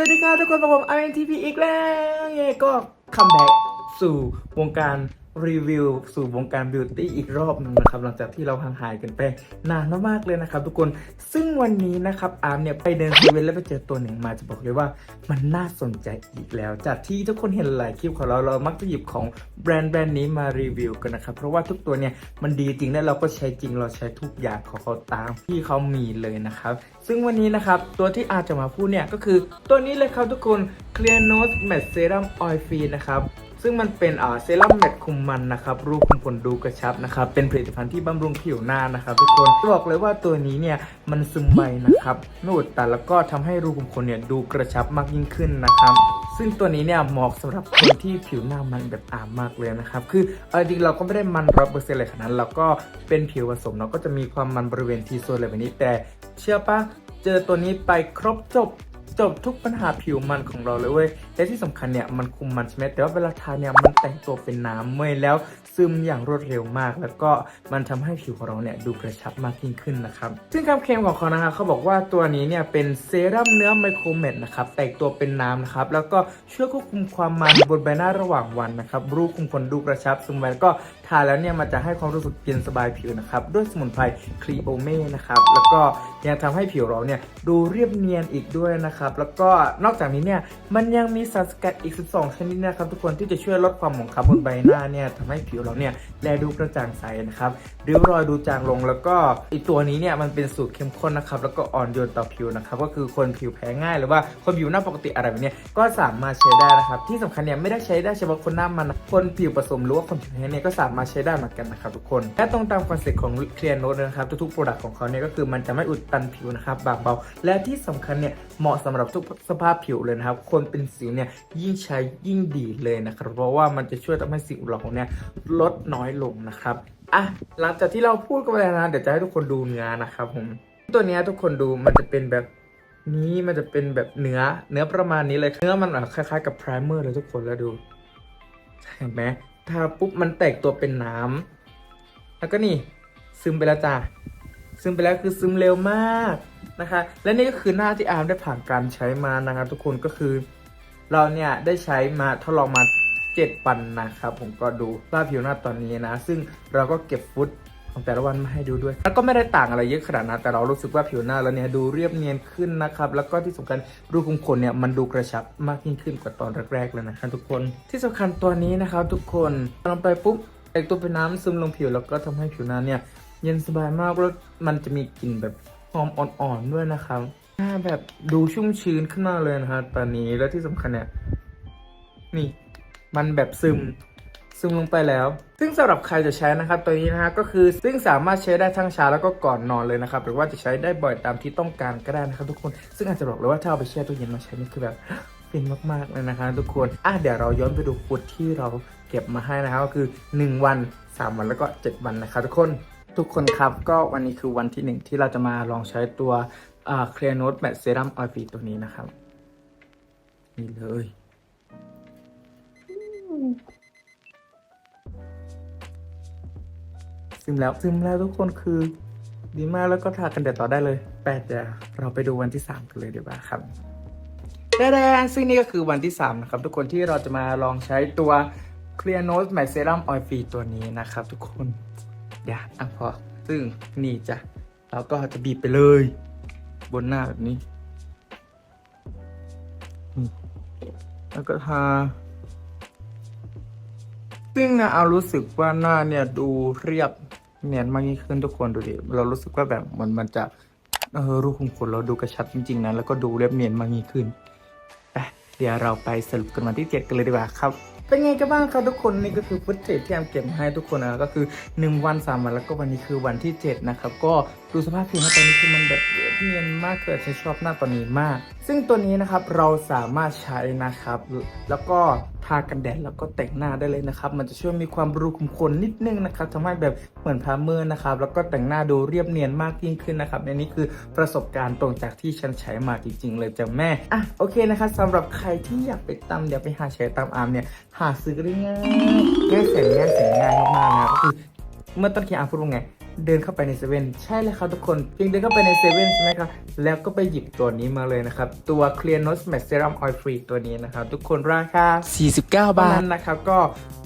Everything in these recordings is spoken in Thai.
วัสดีครับทุกคนกับผม INTP อีกแล้วเย่ก็คัมแบ็กสู่วงการ รีวิวสู่วงการบิวตี้อีกรอบหนึ่งนะครับหลังจากที่เราห่างหายกันไปนานมากๆเลยนะครับทุกคนซึ่งวันนี้นะครับอาร์มเนี่ยไปเดินเซเว่นแล้วไปเจอตัวหนึ่งมาจะบอกเลยว่ามันน่าสนใจอีกแล้ว จากที่ทุกคนเห็นหลายคลิปของเราเรามักจะหยิบของแบรนด์แบรนด์นี้มารีวิวกันนะครับเพราะว่าทุกตัวเนี่ยมันดีจริงและเราก็ใช้จริงเราใช้ทุกอย่างของเขาตามที่เขามีเลยนะครับซึ่งวันนี้นะครับตัวที่อาจจะมาพูดเนี่ยก็คือตัวนี้เลยครับทุกคน Clear Nose Matte Serum Oil Free นะครับ ซึ่งมันเป็นเซรั่มแมตต์คุมมันนะครับรูปขุมขนดูกระชับนะครับเป็นผลิตภัณฑ์ที่บำรุงผิวหน้านะครับ ทุกคนจะบอกเลยว่าตัวนี้เนี่ยมันซึมไวนะครับไม่อุดตันแล้วก็ทำให้รูขุมขนเนี่ยดูกระชับมากยิ่งขึ้นนะครับ ซึ่งตัวนี้เนี่ยเหมาะสำหรับคนที่ผิวหน้ามันแบบอามมากเลยนะครับ คือเอาจริงเราก็ไม่ได้มันร้อยเปอร์เซ็นต์เลยขนาดนั้นเราก็เป็นผิวผสมเนาะก็จะมีความมันบริเวณทีโซนอะไรแบบนี้แต่ เชื่อปะเจอตัวนี้ไปครบจบ จบทุกปัญหาผิวมันของเราเลยเว้ยและที่สำคัญเนี่ยมันคุมมันใช่ไหมแต่ว่าเวลาทาเนี่ยมันแต่งตัวเป็นน้ำเว้ยแล้วซึมอย่างรวดเร็วมาก แล้วก็มันทำให้ผิวของเราเนี่ยดูกระชับมากยิ่งขึ้นนะครับซึ่งคำเคลมของเขานะคะเขาบอกว่าตัวนี้เนี่ยเป็นเซรั่มเนื้อไมโครเมดนะครับแตกตัวเป็นน้ำนะครับแล้วก็ช่วยควบคุมความมันบนใบหน้าระหว่างวันนะครับรูขุมขนดูกระชับซึมไวแล้วก็ทาแล้วเนี่ยมันจะให้ความรู้สึกเย็นสบายผิวนะครับด้วยสมุนไพรคลีโอเม่นะครับแล้วก็ยังทำให้ผิวเราเนี่ยดูเรียบเนียนอีกด้วยนะครับแล้วก็นอกจากนี้เนี่ยมันยังมีสารสกัดอีก 12 ชนิดนะครับทุกคนที่จะช่วยลดความหมองคล้ำบนใบหน้าเนี่ยทำให้ผิวเราเนี่ยแลดูกระจ่างใสนะครับริ้วรอยดูจางลง แล้วก็อีกตัวนี้เนี่ยมันเป็นสูตรเข้มข้นนะครับแล้วก็อ่อนโยนต่อผิวนะครับก็คือคนผิวแพ้ง่ายหรือว่าคนผิวหน้าปกติอะไรแบบเนี้ยก็สามารถใช้ได้นะครับที่สำคัญเนี่ยไม่ได้ใช้ได้เฉพาะคนหน้ามันคนผิวผสมหรือว่าคนผิวแพ้งเนี่ยก็สามารถใช้ได้เหมือนกันนะครับทุกคนและตรงตามคอนเซ็ปต์ของ Clear Note นะครับทุกๆโปรดักต์ของเขาเนี่ยก็คือมันจะไม่อุดตันผิวนะครับบางเบาและที่สำคัญเนี่ย เหมาะสำหรับทุกสภาพผิวเลยนะครับ คนเป็นสิวเนี่ยยิ่งใช้ยิ่งดีเลยนะครับ เพราะว่ามันจะช่วยทำให้สิวเราเนี่ยลดน้อยลงนะครับอะหลังจากที่เราพูดกันไปแล้วนะเดี๋ยวจะให้ทุกคนดูเนื้อนะครับผมตัวเนี้ยทุกคนดูมันจะเป็นแบบนี้มันจะเป็นแบบเนื้อเนื้อประมาณนี้เลยเนื้อมันคล้ายๆกับไพรเมอร์เลยทุกคนแล้วดูเห็นไหมทาปุ๊บมันแตกตัวเป็นน้ำแล้วก็นี่ซึมไปแล้วจ้า ซึมไปแล้วคือซึมเร็วมากนะคะ และนี่ก็คือหน้าที่อาร์มได้ผ่านการใช้มานะครับ ทุกคนก็คือ เราเนี่ยได้ใช้มาทดลองมา7ปันนะครับ ผมก็ดูสภาพผิวหน้าตอนนี้นะ ซึ่งเราก็เก็บฟุตของแต่ละวันมาให้ดูด้วย แล้วก็ไม่ได้ต่างอะไรเยอะขนาดนั้นแต่เรารู้สึกว่าผิวหน้าเราเนี่ยดูเรียบเนียนขึ้นนะครับ แล้วก็ที่สำคัญรูขุมขนเนี่ยมันดูกระชับมากยิ่งขึ้นกว่าตอนแรกๆเลยนะครับทุกคน ที่สำคัญตัวนี้นะครับทุกคนลงไปปุ๊บแตกตัวเป็นน้ำซึมลงผิวแล้วก็ทำให้ผิวหน้าเนี่ย เย็นสบายมากแล้วมันจะมีกลิ่นแบบหอมอ่อนๆด้วยนะครับหน้าแบบดูชุ่มชื้นขึ้นมาเลยนะครับตอนนี้แล้วที่สำคัญเนี่ยนี่ มันแบบซึมซึมลงไปแล้ว ซึ่งสำหรับใครจะใช้นะครับตัวนี้นะฮะก็คือซึ่งสามารถใช้ได้ทั้งเช้าแล้วก็ก่อนนอนเลยนะครับ หรือว่าจะใช้ได้บ่อยตามที่ต้องการก็ได้นะครับทุกคน ซึ่งอาจจะบอกเลยว่าถ้าเอาไปแช่ตู้เย็นมาใช้นี่คือแบบฟินมากๆเลยนะคะทุกคนอะเดี๋ยวเราย้อนไปดูฟุตที่เราเก็บมาให้นะครับก็คือ 1 วัน 3 วันแล้วก็ 7 วันนะครับทุกคน ทุกคนครับ ก็วันนี้คือวันที่หนึ่งที่เราจะมาลองใช้ตัวอ่า Clear Note Matte Serum Oil Free ตัวนี้นะครับ นี่เลย ซึมแล้วซึมแล้วทุกคนคือดีมากแล้วก็ทากันแดดต่อได้เลยแปดเดี๋ยวเราไปดูวันที่ 3 กันเลยดีกว่าครับแดงซึ่งนี่ก็คือวันที่ 3 นะครับ ทุกคนที่เราจะมาลองใช้ตัว Clear Nose Matte Serum Oil Free ตัวนี้นะครับทุกคน ย่าอะพอซึ่งนี่จ้ะเราก็จะบีบไปเลย บนหน้าแบบนี้ แล้วก็ทาซึ่งนะเอารู้สึกว่าหน้าเนี่ยดูเรียบเนียนมากยิ่งขึ้นทุกคนดูดิเรารู้สึกว่าแบบเหมันมันจะเออรูขุมขนเราดูกระชับจริงๆนะแล้วก็ดูเรียบเนียนมากยิ่งขึ้นเดี๋ยวเราไปสรุปกันวันที่เจ็ดกันเลยดีกว่าครับ เป็นไงกันบ้างครับทุกคนนี่ก็คือฟุตเทจที่แอมเก็บมาให้ทุกคนนะก็คือ 1 วัน 3 วันแล้วก็วันนี้คือวันที่ 7 นะครับ ก็ดูสภาพผิวหน้าตอนนี้คือมันแบบ เนียนมากเลยฉันชอบหน้าตอนนี้มาก ซึ่งตัวนี้นะครับเราสามารถใช้นะครับ แล้วก็ทากันแดดแล้วก็แต่งหน้าได้เลยนะครับ มันจะช่วยมีความรูขุมขนนิดนึงนะครับทำให้แบบเหมือนพาเมอร์นะครับ แล้วก็แต่งหน้าดูเรียบเนียนมากยิ่งขึ้นนะครับในนี้คือประสบการณ์ตรงจากที่ฉันใช้มาจริง ๆ เลยจ้ะแม่อะโอเคนะครับสำหรับใครที่อยากไปตำอยากไปหาใช้ตามอาร์มเนี่ยหาซื้อได้ง่ายง่ายแสนง่ายแสนง่ายมากๆนะก็คือเมื่อต้นที่อาร์มพูดว่าไง เดินเข้าไปในเซเว่นใช่เลยครับทุกคน เพียงเดินเข้าไปในเซเว่นใช่ไหมครับ แล้วก็ไปหยิบตัวนี้มาเลยนะครับ ตัว Clear Nose Matte Serum Oil Free ตัวนี้นะครับ ทุกคนราคา 49 บาเท่าทนั้นนะครับ ก็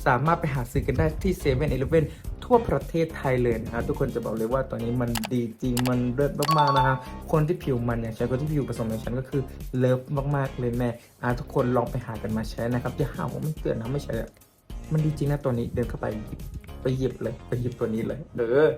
สามารถไปหาซื้อกันได้ที่เซเว่นอีเลฟเว่นทั่วประเทศไทยเลยนะครับ ทุกคนจะบอกเลยว่าตัวนี้มันดีจริงมันเลิศมากๆนะครับ คนที่ผิวมันเนี่ยใช้คนที่ผิวผสมอย่างฉันก็คือเลิฟมากๆเลยแม่อ่าทุกคนลองไปหากันมาใช้นะครับอย่าหาว่าไม่เตือนนะไม่ใช่อะมันดีจริงนะตัวนี้เดินเข้าไปหยิบไปหยิบเลยไปหยิบตัวนี้เลยเด้อ